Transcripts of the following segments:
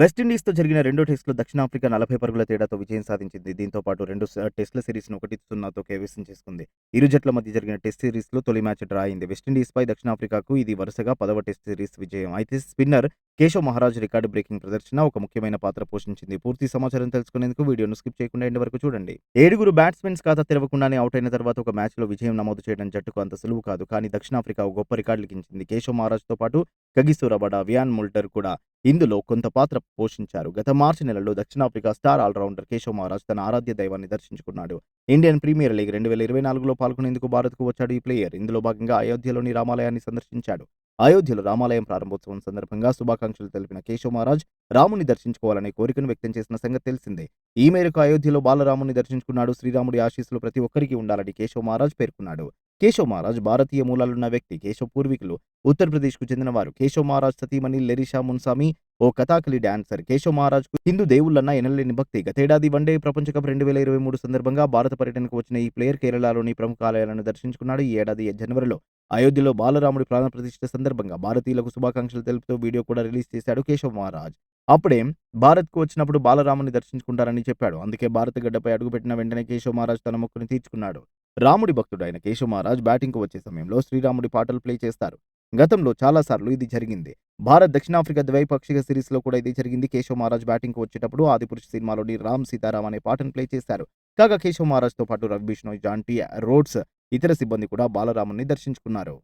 వెస్టిండీస్తో జరిగిన రెండో టెస్టులో దక్షిణాఫ్రికా నలభై పరుగుల తేడాతో విజయం సాధించింది. దీంతో పాటు రెండు టెస్టుల సిరీస్ను ఒకటి సున్నాతో కైవసం చేసుకుంది. ఇరు జట్ల మధ్య జరిగిన టెస్ట్ సిరీస్లో తొలి మ్యాచ్ డ్రా అయింది. వెస్టిండీస్పై దక్షిణాఫ్రికాకు ఇది వరుసగా పదవ టెస్ట్ సిరీస్ విజయం. అయితే spinner Keshav Maharaj record breaking ప్రదర్శన ఒక ముఖ్యమైన పాత్ర పోషించింది. పూర్తి సమాచారం తెలుసుకునేందుకు వీడియోను స్కిప్ చేయకుండా ఎండ్ వరకు చూడండి. ఏడుగురు బ్యాట్స్మెన్స్ ఖాతా తెరవకుండానే అవుట్ అయిన తర్వాత ఒక మ్యాచ్లో విజయం నమోదు చేయడం జట్టుకు అంత సులువు కాదు. కానీ దక్షిణాఫ్రికా గొప్ప రికార్డు లిఖించింది కేశవ్ మహారాజ్తో పాటు కగిసూరబడ వియాన్ ముల్టర్ కూడా ఇందులో కొంత పాత్ర పోషించారు. గత మార్చి నెలలో దక్షిణాఫ్రికా స్టార్ ఆల్రౌండర్ కేశవ్ మహారాజ్ తన ఆరాధ్య దైవాన్ని దర్శించుకున్నాడు. ఇండియన్ ప్రీమియర్ లీగ్ రెండు వేల ఇరవై నాలుగులో పాల్గొనేందుకు భారత్కు వచ్చాడు ఈ ప్లేయర్. ఇందులో భాగంగా అయోధ్యలోని రామాలయాన్ని సందర్శించాడు. అయోధ్యలో రామాలయం ప్రారంభోత్సవం సందర్భంగా శుభాకాంక్షలు తెలిపిన కేశవ మహారాజ్ రాముని దర్శించుకోవాలనే కోరికను వ్యక్తం చేసిన సంగతి తెలిసిందే. ఈ మేరకు అయోధ్యలో బాలరాముని దర్శించుకున్నాడు. శ్రీరాముడి ఆశీస్సులు ప్రతి ఒక్కరికి ఉండాలని కేశవ మహారాజ్ పేర్కొన్నాడు. కేశవ్ మహారాజ్ భారతీయ మూలాలున్న వ్యక్తి కేశవ్ పూర్వీకులు ఉత్తరప్రదేశ్కు చెందినవారు. కేశవ్ మహారాజ్ సతీమణి లెరిషా మున్సామి ఓ కథాకలి డాన్సర్ కేశవ్ మహారాజ్ హిందూ దేవుళ్ళన్న ఎనలేని భక్తి. గతేడాది వన్డే ప్రపంచ కప్ రెండు వేల ఇరవై మూడు సందర్భంగా భారత పర్యటనకు వచ్చిన ఈ ప్లేయర్ కేరళలోని ప్రముఖ ఆలయాలను దర్శించుకున్నాడు ఈ ఏడాది జనవరిలో. అయోధ్యలో బాలరాముడి ప్రాణ ప్రతిష్ఠ సందర్భంగా భారతీయులకు శుభాకాంక్షలు తెలుపుతూ వీడియో కూడా రిలీజ్ చేశాడు కేశవ్ మహారాజ్. అప్పుడే భారత్కు వచ్చినప్పుడు బాలరాముని దర్శించుకుంటారని చెప్పాడు. అందుకే భారత గడ్డపై అడుగుపెట్టిన వెంటనే కేశవ్ మహారాజ్ తన మొక్కును తీర్చుకున్నాడు. రాముడి భక్తుడైన అయిన కేశవ్ మహారాజ్ బ్యాటింగ్కు వచ్చే సమయంలో శ్రీరాముడి పాటలు ప్లే చేస్తారు. గతంలో చాలాసార్లు ఇది జరిగింది. భారత్ దక్షిణాఫ్రికా ద్వైపాక్షిక సిరీస్లో కూడా ఇది జరిగింది. కేశవ్ మహారాజ్ బ్యాటింగ్కు వచ్చేటప్పుడు ఆదిపురుష్ సినిమాలోని రామ్ సీతారాం అనే పాటను ప్లే చేశారు. కాగా కేశవ్ మహారాజ్తో పాటు రవి బిష్ణోయ్ జాంటీ రోడ్స్ ఇతర సిబ్బంది కూడా బాలరాముని దర్శించుకున్నారు.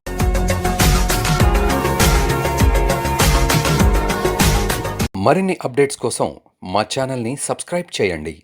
మరిన్ని అప్డేట్స్ కోసం మా ఛానల్ని సబ్స్క్రైబ్ చేయండి.